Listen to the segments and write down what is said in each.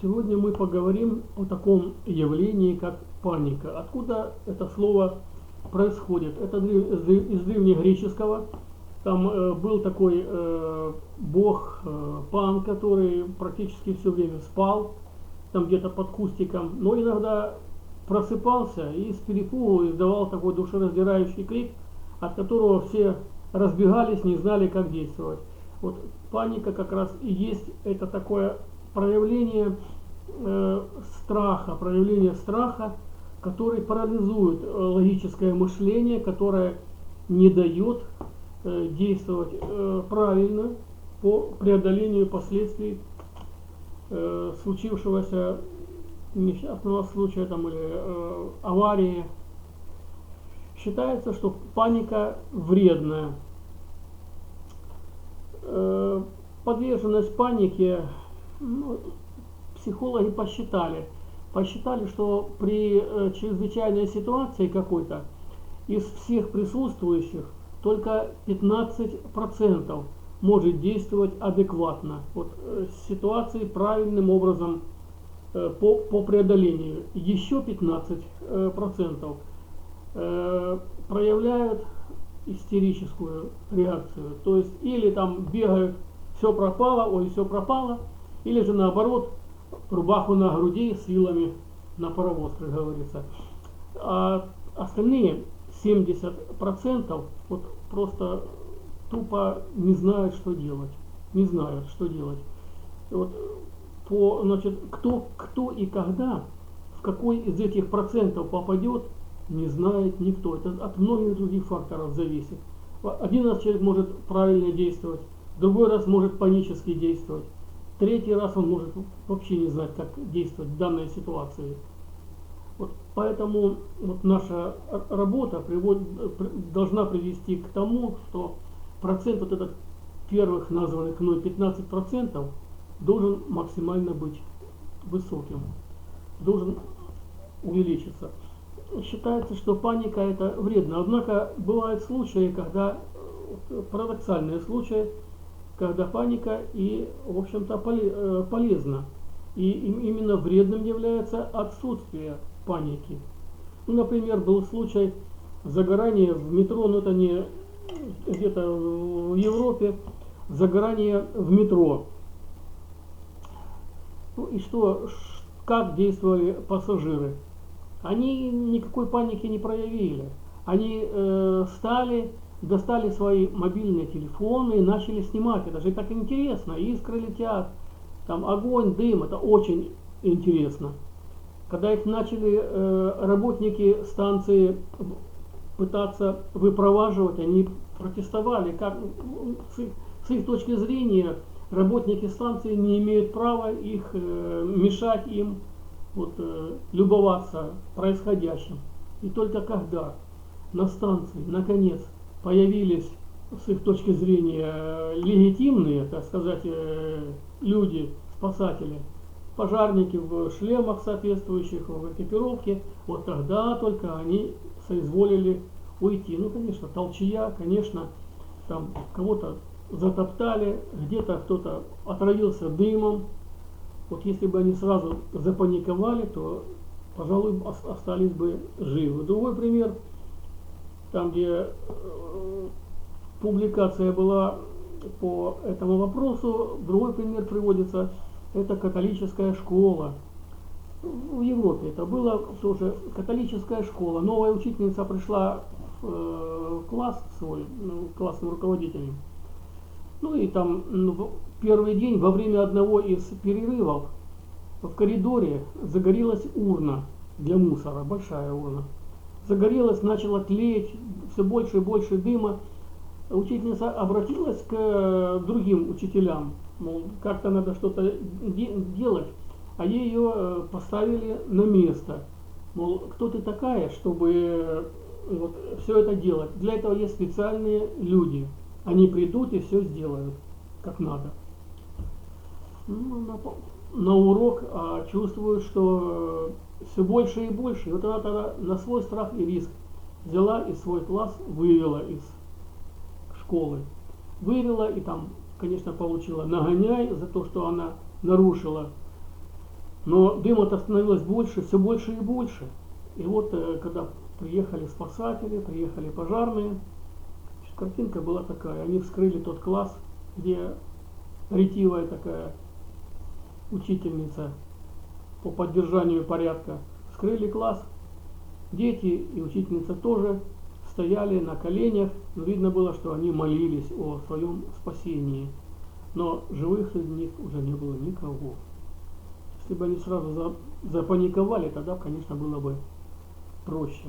Сегодня мы поговорим о таком явлении, как паника. Откуда это слово происходит? Это из древнегреческого. Там э, был такой э, бог э, Пан, который практически все время спал, там где-то под кустиком, но иногда просыпался и с перепугу издавал такой душераздирающий крик, от которого все разбегались, не знали, как действовать. Вот паника как раз и есть это такое проявление э, страха, проявление страха, который парализует э, логическое мышление, которое не дает э, действовать э, правильно по преодолению последствий э, случившегося несчастного случая там, или э, аварии. Считается, что паника вредная. Э, подверженность панике ну, психологи посчитали, посчитали, что при э, чрезвычайной ситуации какой-то из всех присутствующих только 15% может действовать адекватно. Вот э, ситуации правильным образом э, по, по преодолению. Еще 15% э, процентов, э, проявляют истерическую реакцию. То есть или там бегают, все пропало, ой, все пропало, или же наоборот, рубаху на груди с вилами на паровоз, как говорится. А остальные 70% вот просто тупо не знают, что делать. Не знают, что делать. Вот по, значит, кто, кто и когда, в какой из этих процентов попадет, не знает никто. Это от многих других факторов зависит. Один раз человек может правильно действовать, другой раз может панически действовать. Третий раз он может вообще не знать, как действовать в данной ситуации. Вот поэтому вот наша работа приводит, должна привести к тому, что процент вот этот первых названных мной 15% должен максимально быть высоким, должен увеличиться. Считается, что паника это вредно. Однако бывают случаи, когда парадоксальные случаи, когда паника и, в общем-то, э, полезна. И именно вредным является отсутствие паники. Ну, например, был случай загорания в метро, но это не где-то в Европе, загорание в метро. Ну и что, как действовали пассажиры? Они никакой паники не проявили. Они э, стали достали свои мобильные телефоны и начали снимать. Это же так интересно. Искры летят, там огонь, дым. Это очень интересно. Когда их начали э, работники станции пытаться выпроваживать, они протестовали. Как, с, их, с их точки зрения работники станции не имеют права их э, мешать им вот, э, любоваться происходящим. И только когда на станции, наконец, появились с их точки зрения легитимные, так сказать, э, люди, спасатели, пожарники в шлемах соответствующих, в экипировке, вот тогда только они соизволили уйти. Ну, конечно, толчья, конечно, там кого-то затоптали, где-то кто-то отравился дымом. Вот если бы они сразу запаниковали, то, пожалуй, остались бы живы. Другой пример – там, где э, публикация была по этому вопросу, другой пример приводится, это католическая школа. В Европе это было тоже католическая школа. Новая учительница пришла в э, класс свой, ну, классным руководителем. Ну и там ну, первый день во время одного из перерывов в коридоре загорелась урна для мусора, большая урна загорелось, начало тлеть, все больше и больше дыма. Учительница обратилась к э, другим учителям, мол, как-то надо что-то де делать, а ее э, поставили на место. Мол, кто ты такая, чтобы э, вот, все это делать? Для этого есть специальные люди. Они придут и все сделают, как надо. Ну, на, на урок а, чувствую, что все больше и больше. И вот она тогда на свой страх и риск взяла и свой класс вывела из школы. Вывела и там, конечно, получила нагоняй за то, что она нарушила Но дыма-то становилось больше, все больше и больше. И вот э, когда приехали спасатели, приехали пожарные, картинка была такая. Они вскрыли тот класс, где ретивая такая учительница по поддержанию порядка. Вскрыли класс. Дети и учительница тоже стояли на коленях. Но видно было, что они молились о своем спасении. Но живых среди них уже не было никого. Если бы они сразу запаниковали, тогда, конечно, было бы проще.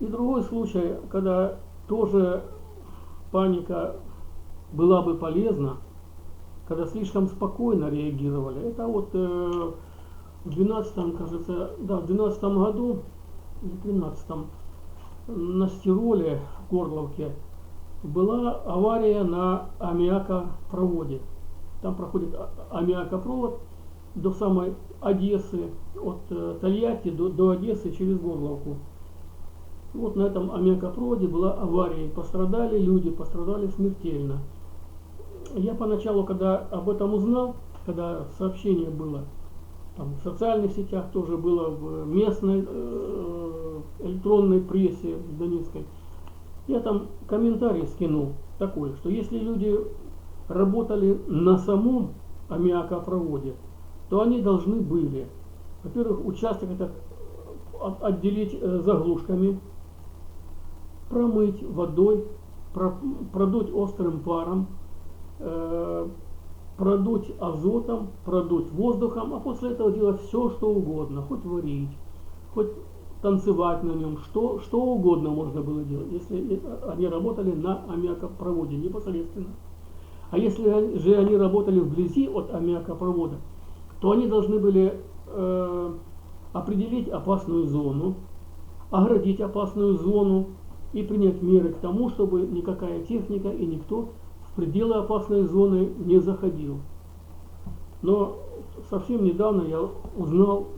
И другой случай, когда тоже паника была бы полезна, когда слишком спокойно реагировали. Это вот э, в 12 кажется, да, в 12 году, или 13 на Стироле в Горловке была авария на аммиакопроводе. Там проходит а, аммиакопровод до самой Одессы, от э, Тольятти до, до Одессы через Горловку. Вот на этом аммиакопроводе была авария, пострадали люди, пострадали смертельно. Я поначалу, когда об этом узнал, когда сообщение было, там, в социальных сетях тоже было, в местной э, электронной прессе Донецкой, я там комментарий скинул такой, что если люди работали на самом аммиакопроводе, то они должны были, во-первых, участок этот отделить э, заглушками, промыть водой, продуть острым паром, э, продуть азотом, продуть воздухом, а после этого делать все, что угодно, хоть варить, хоть танцевать на нем, что, что угодно можно было делать, если они работали на аммиакопроводе непосредственно. А если же они работали вблизи от аммиакопровода, то они должны были э, определить опасную зону, оградить опасную зону, и принять меры к тому, чтобы никакая техника и никто пределы опасной зоны не заходил. Но совсем недавно я узнал,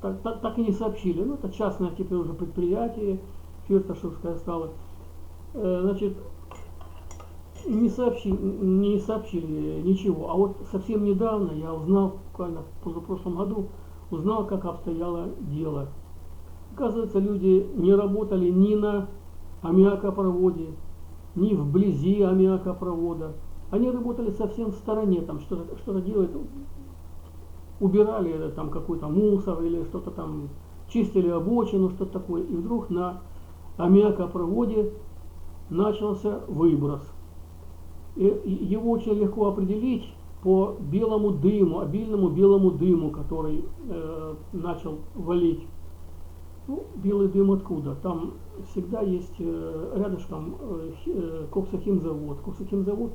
так, так, так и не сообщили, ну это частное теперь уже предприятие, Фирташевское стало, э, значит, не сообщили, не сообщили ничего. А вот совсем недавно я узнал, буквально в позапрошлом году, узнал, как обстояло дело. Оказывается, люди не работали ни на аммиакопроводе, ни вблизи аммиакопровода. Они работали совсем в стороне, там что-то что делают, убирали там какой-то мусор или что-то там, чистили обочину, что-то такое. И вдруг на аммиакопроводе начался выброс. И его очень легко определить по белому дыму, обильному белому дыму, который э, начал валить ну, белый дым откуда? Там всегда есть э, рядышком э, э, коксохимзавод. Коксохимзавод,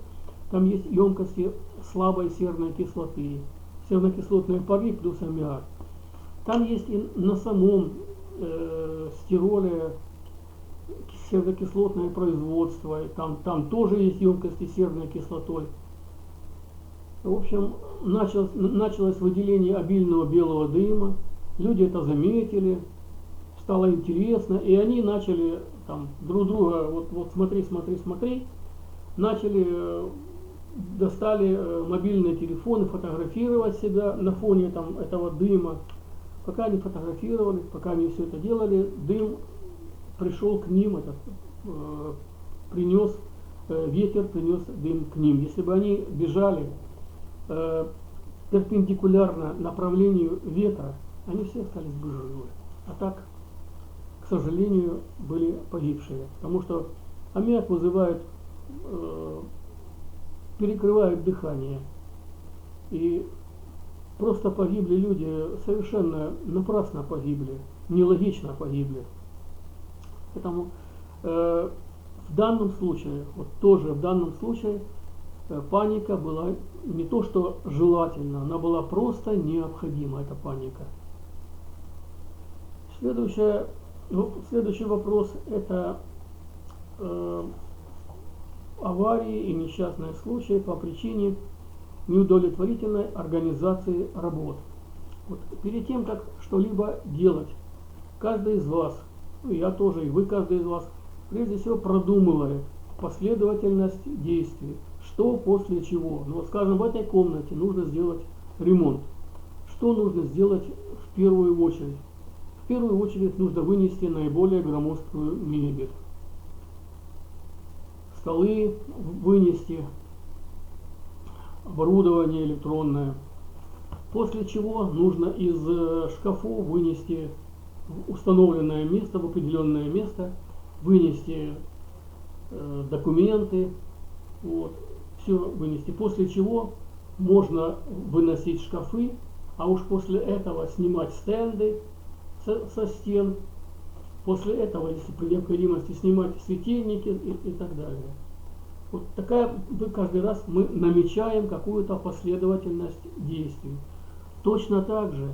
там есть емкости слабой серной кислоты, сернокислотные пари плюс аммиак. Там есть и на самом э, стироле сернокислотное производство, там, там тоже есть емкости серной кислотой. В общем, началось, началось выделение обильного белого дыма, люди это заметили, стало интересно, и они начали там друг друга, вот, вот смотри, смотри, смотри, начали, э, достали э, мобильные телефоны, фотографировать себя на фоне там этого дыма. Пока они фотографировали, пока они все это делали, дым пришел к ним, этот, э, принес, э, ветер принес дым к ним. Если бы они бежали э, перпендикулярно направлению ветра, они все остались бы живы. А так сожалению, были погибшие. Потому что аммиак вызывает, э, перекрывает дыхание. И просто погибли люди, совершенно напрасно погибли, нелогично погибли. Поэтому э, в данном случае, вот тоже в данном случае, э, паника была не то что желательна, она была просто необходима, эта паника. Следующая ну, следующий вопрос – это э, аварии и несчастные случаи по причине неудовлетворительной организации работ. Вот, перед тем, как что-либо делать, каждый из вас, ну, я тоже, и вы, каждый из вас, прежде всего продумывает последовательность действий, что после чего. Ну, вот, скажем, в этой комнате нужно сделать ремонт. Что нужно сделать в первую очередь? Первую очередь нужно вынести наиболее громоздкую мебель. Столы вынести, оборудование электронное. После чего нужно из э, шкафов вынести в установленное место, в определенное место, вынести э, документы, вот, все вынести. После чего можно выносить шкафы, а уж после этого снимать стенды со, со стен, после этого, если при необходимости, снимать светильники и, и так далее. Вот такая, каждый раз мы намечаем какую-то последовательность действий. Точно так же,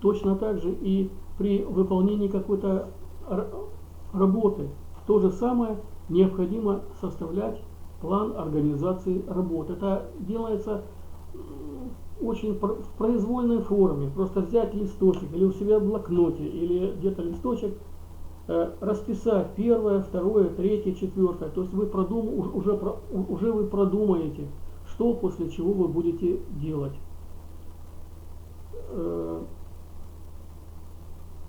точно так же и при выполнении какой-то работы. То же самое необходимо составлять план организации работы. Это делается очень в произвольной форме. Просто взять листочек или у себя в блокноте, или где-то листочек, э, расписать первое, второе, третье, четвертое. То есть вы продум, уже, уже вы продумаете, что после чего вы будете делать. Э,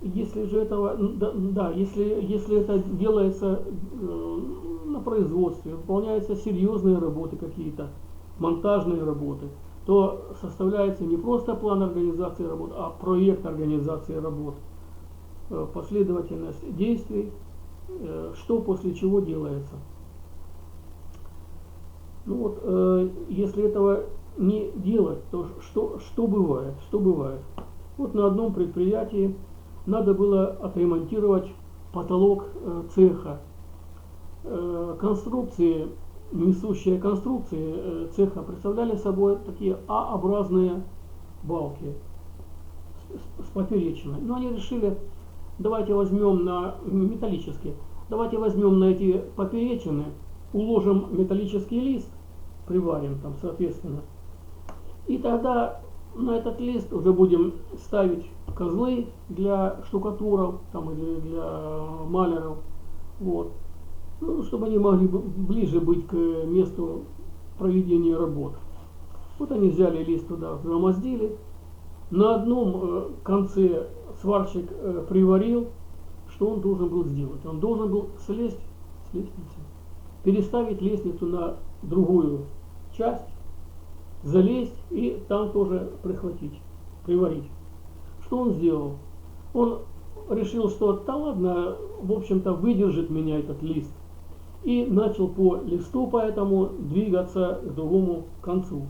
если же этого, да, да если, если это делается э, на производстве, выполняются серьезные работы какие-то, монтажные работы, то составляется не просто план организации работ, а проект организации работ, э, последовательность действий, э, что после чего делается. Ну вот, э, если этого не делать, то что, что бывает? Что бывает? Вот на одном предприятии надо было отремонтировать потолок цеха. Конструкции, несущие конструкции э, цеха представляли собой такие А-образные балки с, поперечиной. Но они решили, давайте возьмем на металлические, давайте возьмем на эти поперечины, уложим металлический лист, приварим там соответственно, и тогда на этот лист уже будем ставить козлы для штукатуров там, или для маляров. Вот. Ну, чтобы они могли ближе быть к месту проведения работ. Вот они взяли лист туда, замоздили. На одном э, конце сварщик э, приварил, что он должен был сделать. Он должен был слезть с лестницы, переставить лестницу на другую часть, залезть и там тоже прихватить, приварить. Что он сделал? Он решил, что да ладно, в общем-то выдержит меня этот лист. И начал по листу поэтому двигаться к другому концу.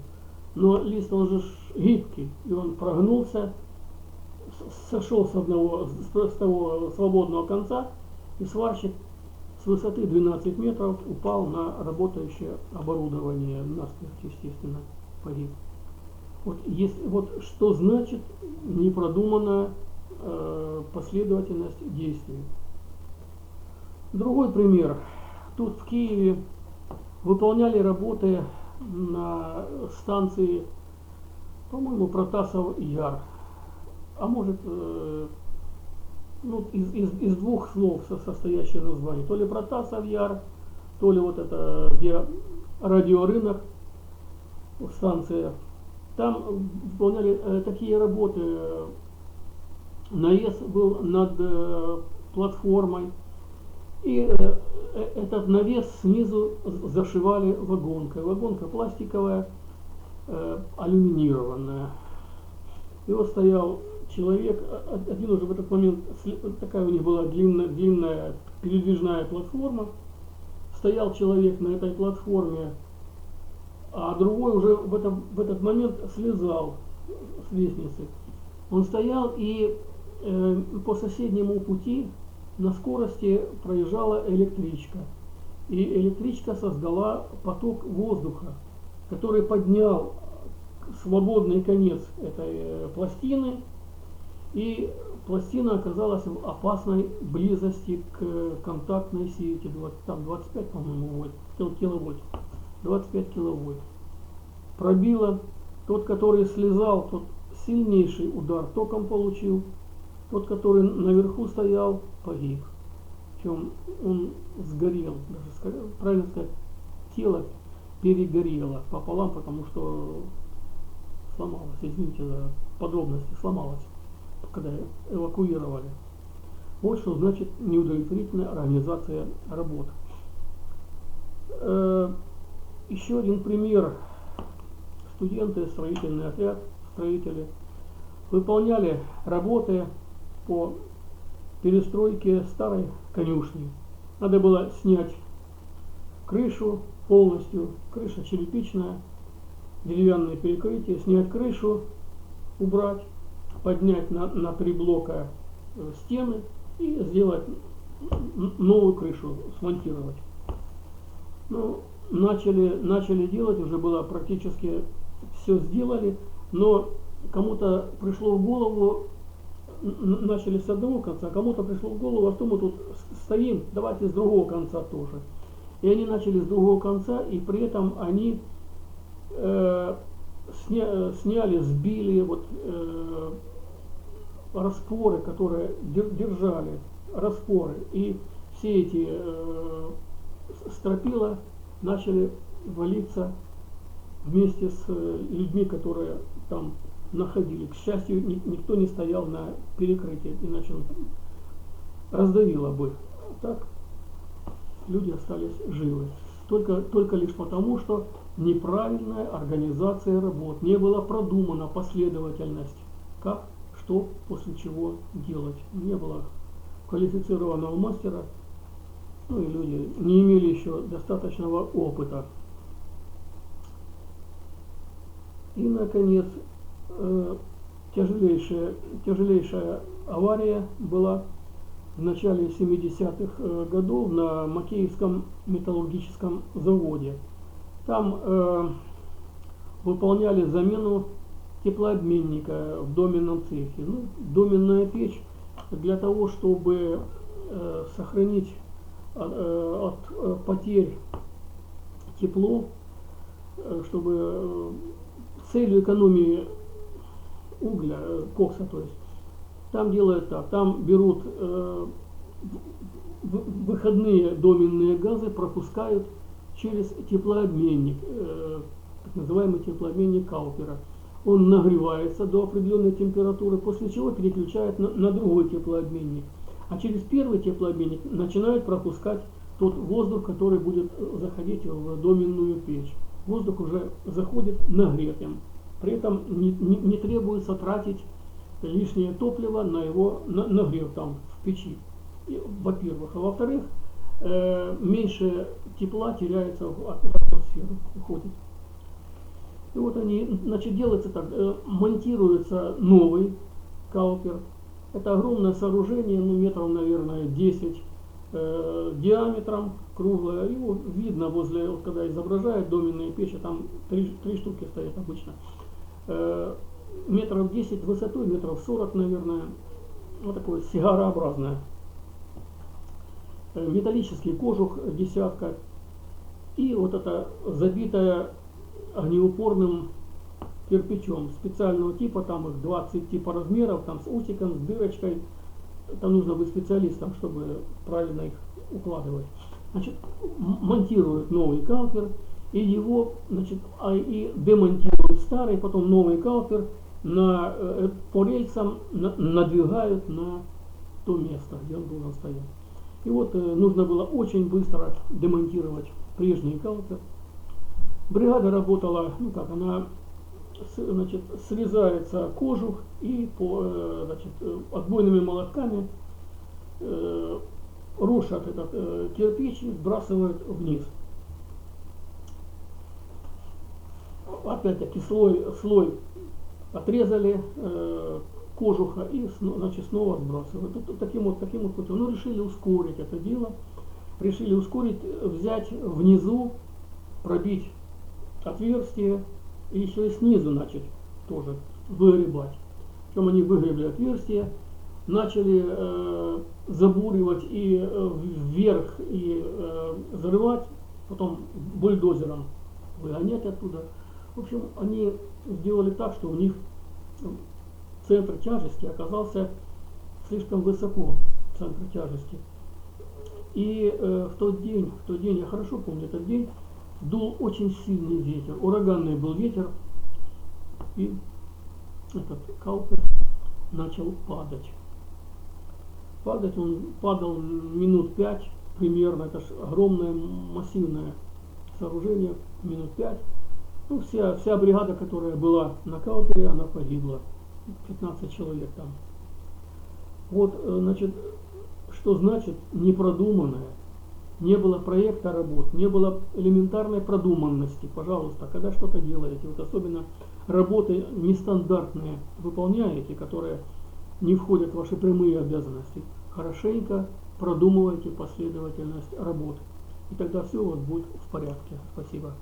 Но лист он же гибкий, и он прогнулся, сошел с одного, с того свободного конца, и сварщик с высоты 12 метров упал на работающее оборудование, насмерть, естественно погиб. Вот, есть, вот что значит непродуманная э, последовательность действий. Другой пример. Тут в Киеве выполняли работы на станции, по-моему, Протасов Яр. А может, э, ну, из, из, из двух слов состоящее название. То ли Протасов Яр, то ли вот это, где радиорынок – станция. Там выполняли э, такие работы. Наезд был над э, платформой. И этот навес снизу зашивали вагонкой. Вагонка пластиковая, э, алюминированная. И вот стоял человек, один уже в этот момент, такая у них была длинная, длинная передвижная платформа. Стоял человек на этой платформе а другой уже в, этом, в этот момент слезал с лестницы. Он стоял и э, по соседнему пути на скорости проезжала электричка. И электричка создала поток воздуха, который поднял свободный конец этой э, пластины, и пластина оказалась в опасной близости к контактной сети, там 25, по-моему, вольт, киловольт. 25 киловольт. Пробило. Тот, который слезал, тот сильнейший удар током получил. Тот, который наверху стоял, погиб. Причем он сгорел, даже правильно сказать, тело перегорело пополам, потому что сломалась, извините за подробности, сломалась, когда эвакуировали. Вот что значит неудовлетворительная организация работ. Э, еще один пример. Студенты, строительный отряд, строители выполняли работы по перестройке старой конюшни. Надо было снять крышу полностью, крыша черепичная, деревянное перекрытие, снять крышу, убрать, поднять на, на три блока э, стены и сделать новую крышу, смонтировать. Ну, начали, начали делать, уже было практически все сделали, но кому-то пришло в голову, начали с одного конца, а кому-то пришло в голову, а что мы тут стоим, давайте с другого конца тоже. И они начали с другого конца, и при этом они э, сня, сняли, сбили вот, э, распоры, которые держали, распоры. И все эти э, стропила начали валиться вместе с э, людьми, которые там находили. К счастью, ни, никто не стоял на перекрытии, иначе он раздавило бы. Так люди остались живы. Только, только лишь потому, что неправильная организация работ, не была продумана последовательность, как, что, после чего делать. Не было квалифицированного мастера, ну и люди не имели еще достаточного опыта. И, наконец, э, тяжелейшая, тяжелейшая авария была в начале 70-х э, годов на Макеевском металлургическом заводе. Там э, выполняли замену теплообменника в доменном цехе. Ну, доменная печь для того, чтобы э, сохранить э, от э, потерь тепло, чтобы целью экономии угля, э, кокса, то есть, там делают так, там берут э, выходные доменные газы, пропускают через теплообменник, э, так называемый теплообменник Каупера. Он нагревается до определенной температуры, после чего переключают на, на другой теплообменник. А через первый теплообменник начинают пропускать тот воздух, который будет заходить в доменную печь. Воздух уже заходит нагретым. При этом не, не, не требуется тратить лишнее топливо на его на, нагрев там в печи, во-первых. А во-вторых, э, меньше тепла теряется в, атмосферу, уходит. И вот они, значит, делается так, э, монтируется новый калпер. Это огромное сооружение, ну, метров, наверное, 10 э, диаметром, круглое. Его видно возле, вот когда изображают доменные печи, там три, три штуки стоят обычно. Э, метров 10 высотой, метров 40, наверное. Вот такое сигарообразное. Э, металлический кожух десятка. И вот это забитая огнеупорным кирпичом специального типа, там их 20 типа размеров, там с усиком, с дырочкой. Там нужно быть специалистом, чтобы правильно их укладывать. Значит, монтируют новый калпер, и его, значит, а, и демонтируют старый, потом новый калпер, на, э, по рельсам на, надвигают на то место, где он должен стоять. И вот э, нужно было очень быстро демонтировать прежний калпер. Бригада работала, ну как, она значит, срезается кожух и по, э, значит, э, отбойными молотками э, рушат этот э, кирпич и сбрасывают вниз. Опять-таки слой, слой отрезали э, кожуха и значит, снова сбрасывают. Вот таким вот, таким вот путем. Ну, решили ускорить это дело. Решили ускорить, взять внизу, пробить отверстие и еще и снизу начать тоже выгребать. Причем они выгребли отверстие, начали э, забуривать и э, вверх и э, зарывать, потом бульдозером выгонять оттуда. В общем, они сделали так, что у них центр тяжести оказался слишком высоко, центр тяжести. И э, в тот день, в тот день, я хорошо помню этот день, дул очень сильный ветер, ураганный был ветер, и этот каупер начал падать. Падать он падал минут пять примерно, это же огромное массивное сооружение, минут пять. Ну, вся, вся бригада, которая была на каупере, она погибла. 15 человек там. Вот, э, значит, что значит непродуманное? Не было проекта работ, не было элементарной продуманности. Пожалуйста, когда что-то делаете, вот особенно работы нестандартные выполняете, которые не входят в ваши прямые обязанности, хорошенько продумывайте последовательность работы. И тогда все у вас будет в порядке. Спасибо.